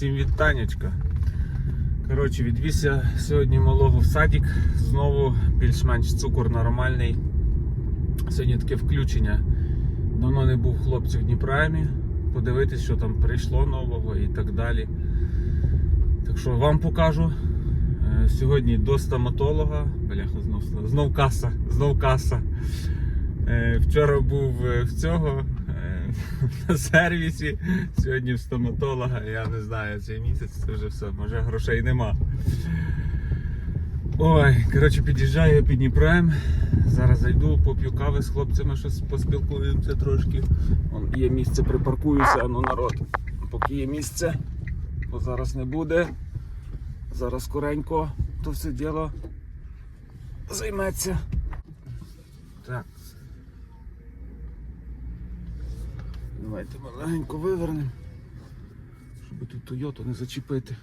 Всім вітанечка. Коротше, відвіз сьогодні малого в садик. Знову більш-менш цукор нормальний. Сьогодні таке включення. Давно не був хлопців в Дніпрамі. Подивитись, що там прийшло нового і так далі. Так що вам покажу. Е, Сьогодні до стоматолога. Бляха, знов, знов каса, знов каса. Е, Вчора був е, в цього на сервісі, сьогодні в стоматолога. Я не знаю, цей місяць це вже все, може грошей нема. Ой, коротше, під'їжджаю я під Дніпром. Зараз зайду, поп'ю кави з хлопцями, щось поспілкуємося трошки. Вон є місце, припаркуюся, ну народ. Поки є місце, бо зараз не буде. Зараз скоренько то все діло займеться. Так. Давайте маленько вивернемо, щоб тут Тойоту не зачепити.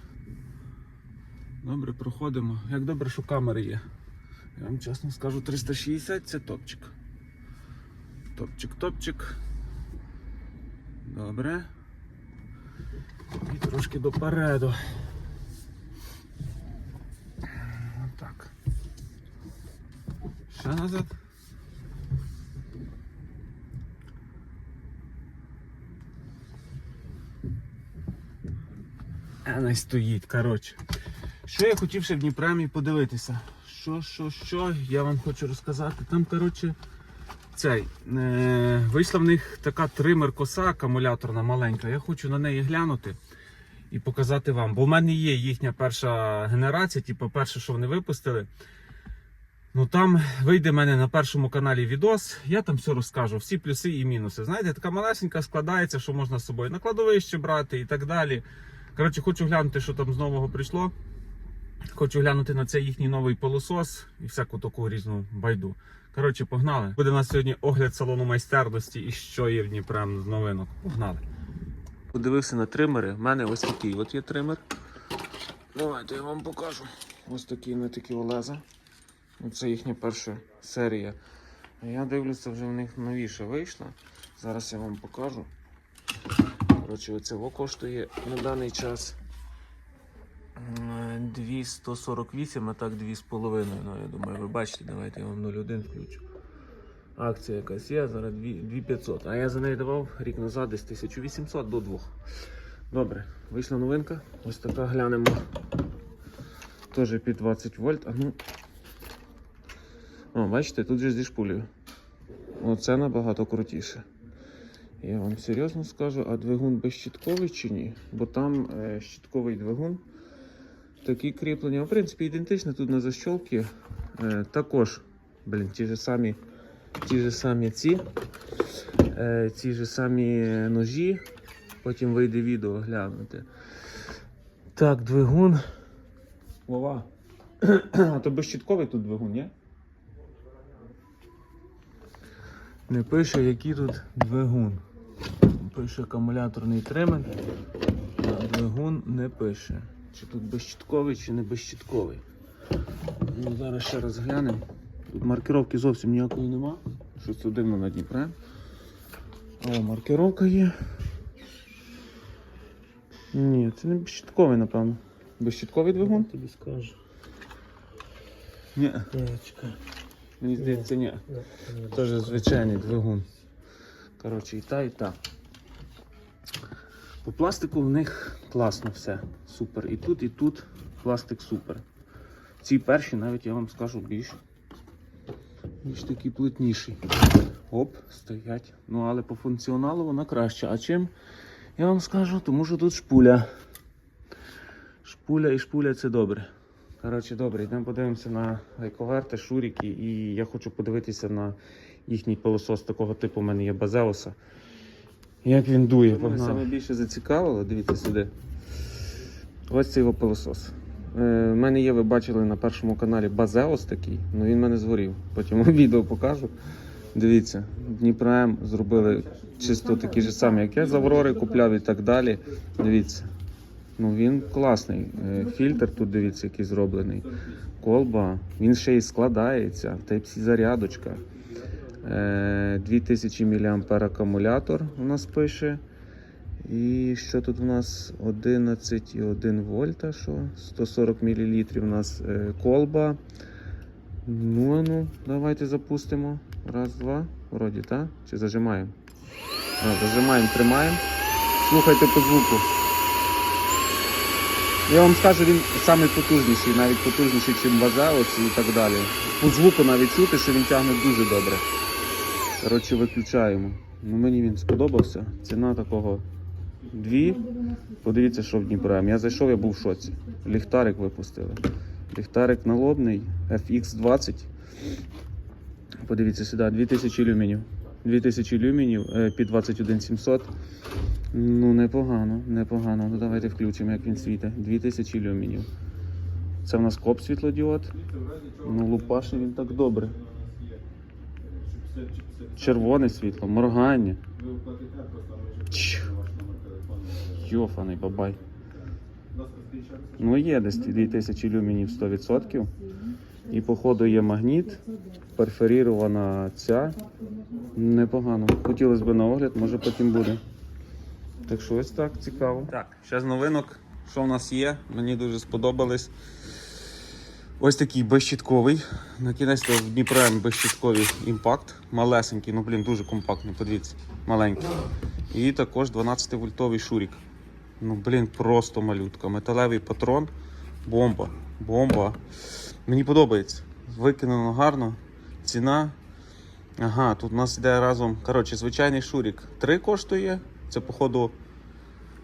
Добре, проходимо. Як добре, що камери є. Я вам чесно скажу, 360 це топчик. Топчик, топчик. Добре. І трошки допереду. Отак. Ще назад. Не стоїть, коротше. Що я хотів ще в Дніпремі подивитися? Що, що, що, я вам хочу розказати. Там, коротше, цей, е, вийшла в них така тример коса акумуляторна маленька. Я хочу на неї глянути і показати вам. Бо в мене є їхня перша генерація, типу перше, що вони випустили. Ну там вийде в мене на першому каналі відос, я там все розкажу, всі плюси і мінуси. Знаєте, така малесенька складається, що можна з собою на кладовище брати і так далі. Коротше, хочу глянути, що там з нового прийшло. Хочу глянути на цей їхній новий пилосос і всяку таку різну байду. Коротше, погнали. Буде у нас сьогодні огляд салону майстерності і що є в Дніпрем з новинок. Погнали. Подивився на тримери. У мене ось такий от є тример. Давайте я вам покажу. Ось такі на такі олеза. Це їхня перша серія. А я дивлюся, вже в них новіше вийшло. Зараз я вам покажу. Коротше, оце коштує на даний час м, 248, а так 2,5. Ну, я думаю, ви бачите, давайте я вам 0,1 включу. Акція якась є, зараз 2500. А я за неї давав рік назад десь 1800 до 2. Добре, вийшла новинка. Ось така глянемо. Теж під 20 вольт. А ну. О, бачите, тут же зі шпулею. Оце набагато крутіше. Я вам серйозно скажу, а двигун безщітковий чи ні? Бо там е, щітковий двигун. Такі кріплення, в принципі, ідентичні тут на защолки. Е, також, блін, ті ж самі, ті ж самі ці, е, ті ж самі ножі. Потім вийде відео глянути. Так, двигун. Вова. А то безщітковий тут двигун, ні? Не пише, який тут двигун. Пише акумуляторний тример, а двигун не пише. Чи тут безщітковий, чи не безщітковий. Ну, зараз ще раз глянемо. Тут маркировки зовсім ніякої нема. Щось тут дивно на Дніпре. О, маркировка є. Ні, це не безщітковий, напевно. Безщітковий двигун? Тобі скажу. Ні. Мені здається, ні. Ні, Теж звичайний двигун. Коротше, і та, і та. По пластику в них класно все. Супер. І тут, і тут пластик супер. Ці перші навіть я вам скажу більш, більш такі плотніші. Оп, стоять. Ну, але по функціоналу вона краща. А чим? Я вам скажу, тому що тут шпуля. Шпуля і шпуля це добре. Коротше, добре, йдемо подивимося на гайковерти, шуріки, і я хочу подивитися на їхній пилосос такого типу. У мене є Базеуса. Як він дує, Мене саме більше зацікавило, дивіться сюди. Ось цей його пилосос. Е, У мене є, ви бачили на першому каналі Базеус такий, ну він в мене згорів. Потім відео покажу. Дивіться, Дніпром зробили чисто такі ж самі, як я з Аврори купляв і так далі. Дивіться. Ну він класний. Е, Фільтр тут дивіться, який зроблений. Колба. Він ще й складається. Type-C зарядочка. Е, 2000 мА акумулятор у нас пише. І що тут у нас 11,1 вольта, що 140 мл у нас е, колба. Ну, ну, давайте запустимо. Раз, два. Вроді, так? Чи зажимаємо? Зажимаємо, тримаємо. Слухайте по звуку. Я вам скажу, він самий потужніший, навіть потужніший, ніж Базеос і так далі. По звуку навіть чути, що він тягне дуже добре. Коротше, виключаємо. Ну, мені він сподобався. Ціна такого дві. Подивіться, що в Дніпрем. Я зайшов, я був в шоці. Ліхтарик випустили. Ліхтарик налобний, FX20. Подивіться сюди, 2000 люменів. 2000 люменів е, під 21700. Ну, непогано, непогано. Ну давайте включимо, як він світить. 2000 люменів. Це в нас коп світлодіод. Ну, лупаше він так добре. Червоне світло, моргання. Йофаний бабай. Ну є десь 2000 люменів 100%. І походу є магніт, перфорірована ця. Непогано. Хотілося б на огляд, може потім буде. Так що ось так цікаво. Так, ще з новинок. Що в нас є? Мені дуже сподобались. Ось такий безщітковий. На кінець в Дніпром безщітковий імпакт. Малесенький, ну блін, дуже компактний, подивіться, маленький. І також 12 вольтовий шурік. Ну, блін, просто малютка. Металевий патрон. Бомба. Бомба. Мені подобається. Викинено гарно. Ціна. Ага, тут у нас йде разом. Коротше, звичайний шурік 3 коштує. Це, походу,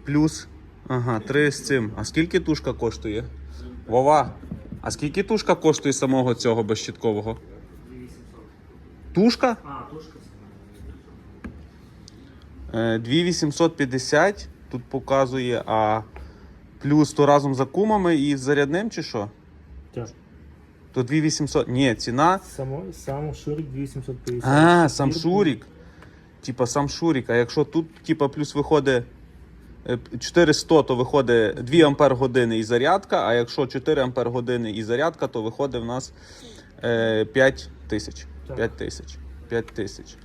плюс. Ага, 3 з цим. А скільки тушка коштує? Вова. А скільки тушка коштує самого цього безщіткового? Тушка? А, тушка Е, 2850 тут показує, а плюс то разом за кумами і з зарядним чи що? Так. То 2800. Ні, ціна. Само, сам шурик 2850. А, сам. Шурік. Типа сам Шурік. А якщо тут, типа, плюс виходить е, 400, то виходить 2 ампер години і зарядка. А якщо 4 ампер години і зарядка, то виходить в нас е, 5 тисяч. 5 тисяч. 5 тисяч.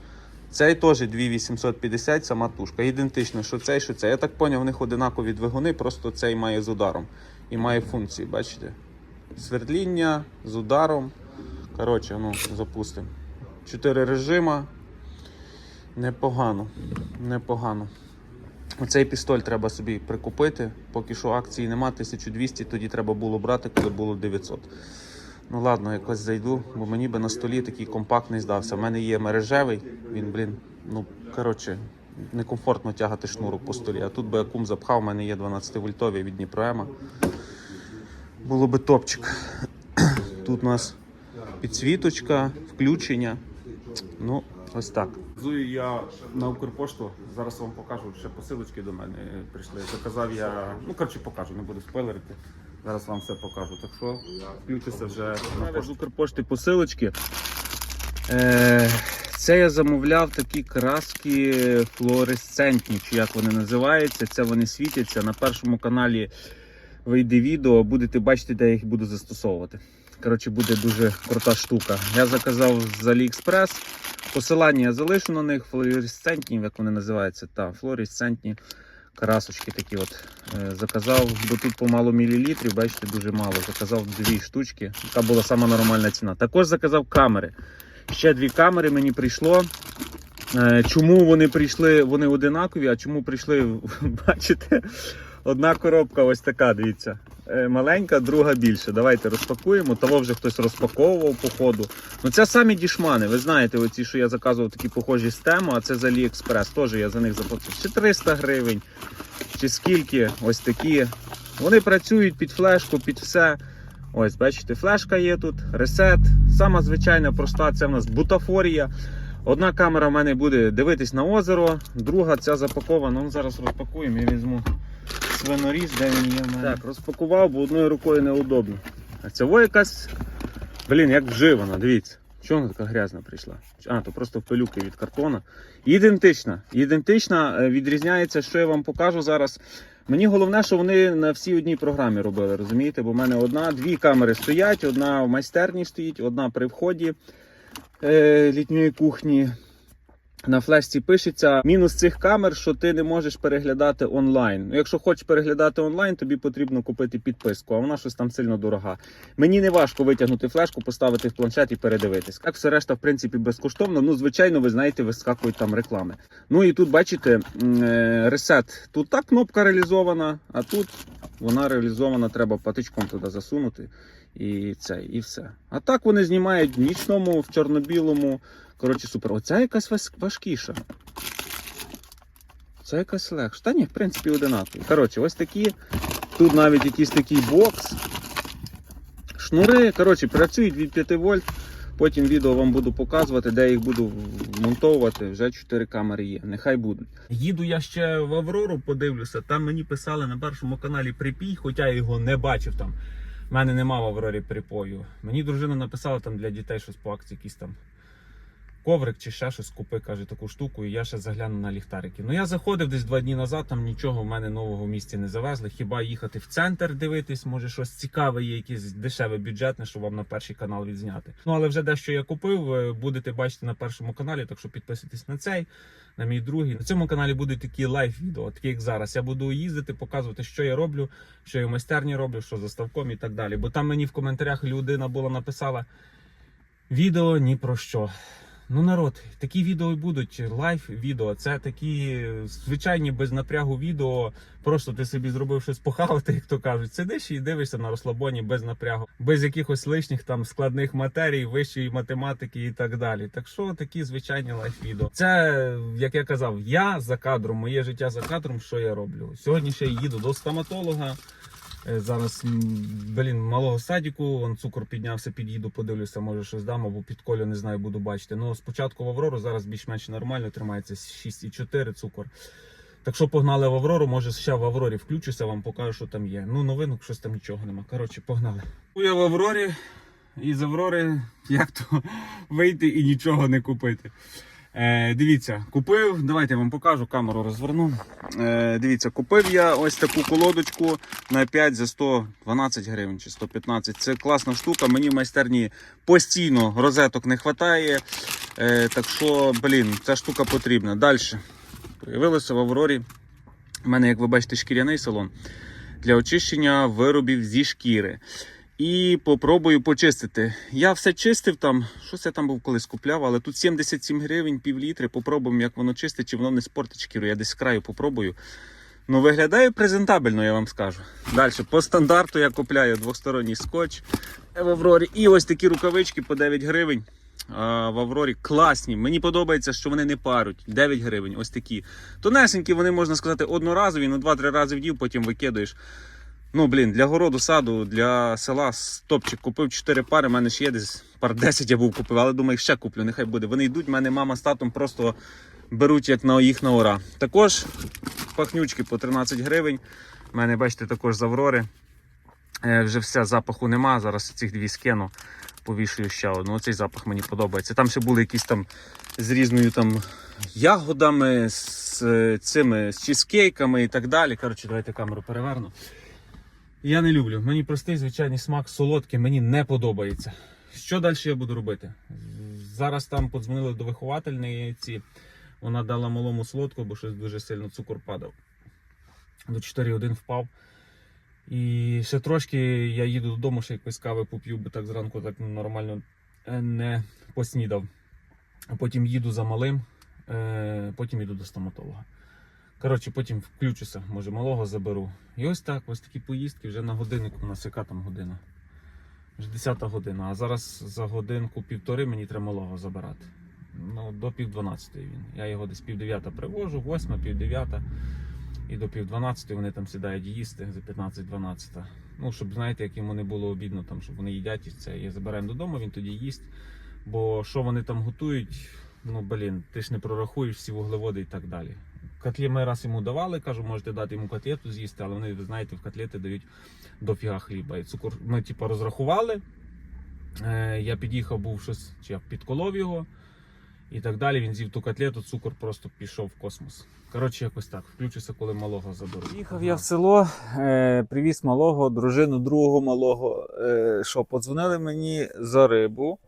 Цей теж 2850, сама тушка. Ідентично, що цей, що цей. Я так поняв, в них одинакові двигуни, просто цей має з ударом. І має функції, бачите? Свердління з ударом. Коротше, ну, запустимо. Чотири режима. Непогано. Непогано. Оцей пістоль треба собі прикупити. Поки що акції нема, 1200, тоді треба було брати, коли було 900. Ну ладно, якось зайду, бо мені би на столі такий компактний здався. У мене є мережевий, він, блін, ну коротше, некомфортно тягати шнурок по столі. А тут би акум запхав, у мене є 12 вольтовий від Дніпроема. Було би топчик. Тут у нас підсвіточка, включення. Ну, ось так. Зую я на Укрпошту. Зараз вам покажу, ще посилочки до мене прийшли. Заказав я, ну коротше покажу, не буду спойлерити. Зараз вам все покажу. Так що включуся вже з Укрпошти посилочки. Е, це я замовляв такі краски флуоресцентні, чи як вони називаються. Це вони світяться. На першому каналі вийде відео, будете бачити, де я їх буду застосовувати. Коротше, буде дуже крута штука. Я заказав з AliExpress. Посилання я залишу на них, флуоресцентні, як вони називаються, та флуоресцентні красочки такі от. Е, Заказав, бо тут помало мілілітрів, бачите, дуже мало. Заказав дві штучки, яка була сама нормальна ціна. Також заказав камери. Ще дві камери мені прийшло. Е, Чому вони прийшли, вони одинакові, а чому прийшли, бачите, одна коробка ось така, дивіться. Е, Маленька, друга більша. Давайте розпакуємо. Того вже хтось розпаковував по ходу. Ну це самі дішмани. Ви знаєте, оці, що я заказував такі похожі з тему, а це з AliExpress. Теж я за них заплатив чи 300 гривень, чи скільки. Ось такі. Вони працюють під флешку, під все. Ось, бачите, флешка є тут, ресет. Сама звичайна, проста, це в нас бутафорія. Одна камера в мене буде дивитись на озеро, друга ця запакована. Ну, зараз розпакуємо, я візьму свиноріз, де він є в мене. Так, розпакував, бо одною рукою неудобно. А во якась, блін, як вживана, дивіться. Чому вона така грязна прийшла? А, то просто пилюки від картона. Ідентична. Ідентична, е, відрізняється, що я вам покажу зараз. Мені головне, що вони на всій одній програмі робили, розумієте? Бо в мене одна, дві камери стоять, одна в майстерні стоїть, одна при вході е, літньої кухні. На флешці пишеться мінус цих камер, що ти не можеш переглядати онлайн. Ну, якщо хочеш переглядати онлайн, тобі потрібно купити підписку, а вона щось там сильно дорога. Мені не важко витягнути флешку, поставити в планшет і передивитись. Так все решта, в принципі, безкоштовно. Ну, звичайно, ви знаєте, вискакують там реклами. Ну і тут бачите е, ресет. Тут так кнопка реалізована, а тут вона реалізована, треба патичком туди засунути. І це, і все. А так вони знімають в нічному, в чорно-білому. Коротше, супер. Оця якась важкіша. Це якась легша. Та ні, в принципі, одинакові. Коротше, ось такі. Тут навіть якийсь такий бокс. Шнури, коротше, працюють від 5 вольт. Потім відео вам буду показувати, де їх буду монтовувати. Вже 4 камери є. Нехай будуть. Їду я ще в Аврору, подивлюся. Там мені писали на першому каналі припій, хоча я його не бачив там. Мене нема в Аврорі припою. Мені дружина написала там для дітей щось по акції, якісь там коврик чи ще щось купи, каже, таку штуку, і я ще загляну на ліхтарики. Ну я заходив десь два дні назад, там нічого в мене нового в місті не завезли. Хіба їхати в центр дивитись, може щось цікаве є, якесь дешеве бюджетне, щоб вам на перший канал відзняти. Ну але вже дещо я купив, е, будете бачити на першому каналі, так що підписуйтесь на цей. На мій другий. На цьому каналі будуть такі лайв-відео, такі як зараз. Я буду їздити, показувати, що я роблю, що я в майстерні роблю, що за ставком і так далі. Бо там мені в коментарях людина була написала відео ні про що. Ну, народ, такі відео і будуть. Лайв відео. Це такі звичайні без напрягу відео. Просто ти собі зробив щось похавати, як то кажуть. Сидиш і дивишся на розслабоні без напрягу, без якихось лишніх там складних матерій, вищої математики і так далі. Так що такі звичайні лайв відео. Це як я казав, я за кадром, моє життя за кадром, що я роблю. Сьогодні ще їду до стоматолога. Е, Зараз, блін, малого садіку, вон цукор піднявся, під'їду, подивлюся, може щось дам, або під колю, не знаю, буду бачити. Ну, спочатку в Аврору, зараз більш-менш нормально тримається 6,4 цукор. Так що погнали в Аврору, може ще в Аврорі включуся, вам покажу, що там є. Ну, новинок, щось там нічого нема. Коротше, погнали. Я в Аврорі, і з Аврори як то вийти і нічого не купити. Е, дивіться, купив, давайте я вам покажу, камеру розверну. Е, дивіться, купив я ось таку колодочку на 5 за 112 гривень чи 115. Це класна штука. Мені в майстерні постійно розеток не вистачає. Е, так що, блін, ця штука потрібна. Далі. Появилося в Аврорі. У мене, як ви бачите, шкіряний салон для очищення виробів зі шкіри. І попробую почистити. Я все чистив там, щось я там був колись купляв, але тут 77 гривень, пів літри. Попробуємо, як воно чистить, чи воно не спортить. Я десь з краю попробую. Ну, виглядає презентабельно, я вам скажу. Далі, по стандарту я купляю двосторонній скотч в Аврорі. І ось такі рукавички по 9 гривень. В Аврорі класні. Мені подобається, що вони не паруть. 9 гривень, ось такі. Тонесенькі, вони можна сказати, одноразові, ну 2-3 рази вдів, потім викидаєш. Ну, блін, для городу, саду, для села стопчик купив 4 пари. У мене ще є десь пар 10 я був купив, але думаю, ще куплю, нехай буде. Вони йдуть, в мене мама з татом просто беруть як на їх на ура. Також пахнючки по 13 гривень. У мене, бачите, також з Аврори. Е, вже все, запаху нема. Зараз цих дві скину, повішую ще одну. Оцей запах мені подобається. Там ще були якісь там з різною там ягодами, з е, цими з чізкейками і так далі. Коротше, давайте камеру переверну. Я не люблю. Мені простий звичайний смак солодкий, мені не подобається. Що далі я буду робити? Зараз там подзвонили до виховательної ці. Вона дала малому солодку, бо щось дуже сильно цукор падав. До 4,1 впав. І ще трошки я їду додому, ще якось кави поп'ю, бо так зранку так нормально е, не поснідав. Потім їду за малим, е, потім їду до стоматолога. Коротше, потім включуся, може малого заберу. І ось так, ось такі поїздки вже на годиннику, у нас яка там година. Вже 10 година, а зараз за годинку півтори мені треба малого забирати. Ну, до пів 12 він. Я його десь пів 9 привожу, 8, пів 9 і до пів 12 вони там сідають їсти за 15-12. Ну, щоб знаєте, як йому не було обідно, там, щоб вони їдять і це. Я забираємо додому, він тоді їсть. Бо що вони там готують, ну блін, ти ж не прорахуєш всі вуглеводи і так далі. Котлі ми раз йому давали, кажу, можете дати йому котлету з'їсти, але вони, ви знаєте, в котлети дають дофіга хліба. І цукор ми типу, розрахували. Е, я під'їхав, був щось, чи я підколов його. І так далі. Він з'їв ту котлету, цукор просто пішов в космос. Коротше, якось так. Включуся, коли малого заберу. Їхав я в село, е, привіз малого, дружину другого малого. Е, що, подзвонили мені за рибу.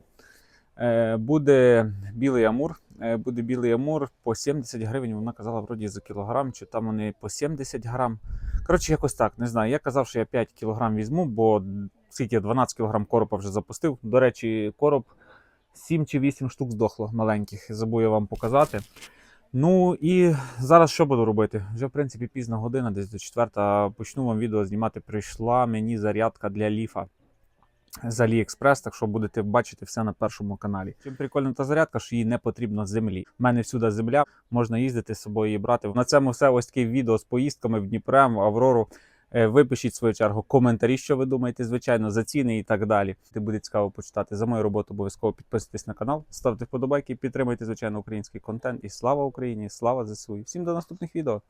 Е, буде білий амур. Е, буде білий амур по 70 гривень. Вона казала вроді за кілограм, чи там вони по 70 грам. Коротше, якось так, не знаю. Я казав, що я 5 кілограм візьму, бо скільки 12 кілограм коропа вже запустив. До речі, короб 7 чи 8 штук здохло маленьких. Забув я вам показати. Ну і зараз що буду робити? Вже в принципі пізна година, десь до четверта. Почну вам відео знімати. Прийшла мені зарядка для ліфа з AliExpress, так що будете бачити все на першому каналі. Чим прикольна та зарядка, що їй не потрібно землі. У мене всюди земля, можна їздити з собою її брати. На цьому все ось таке відео з поїздками в Дніпрем, Аврору. Е, Ви пишіть в свою чергу коментарі, що ви думаєте, звичайно, за ціни і так далі. Це буде цікаво почитати. За мою роботу обов'язково підписуйтесь на канал, ставте вподобайки, підтримуйте, звичайно, український контент. І слава Україні! Слава ЗСУ! І всім до наступних відео!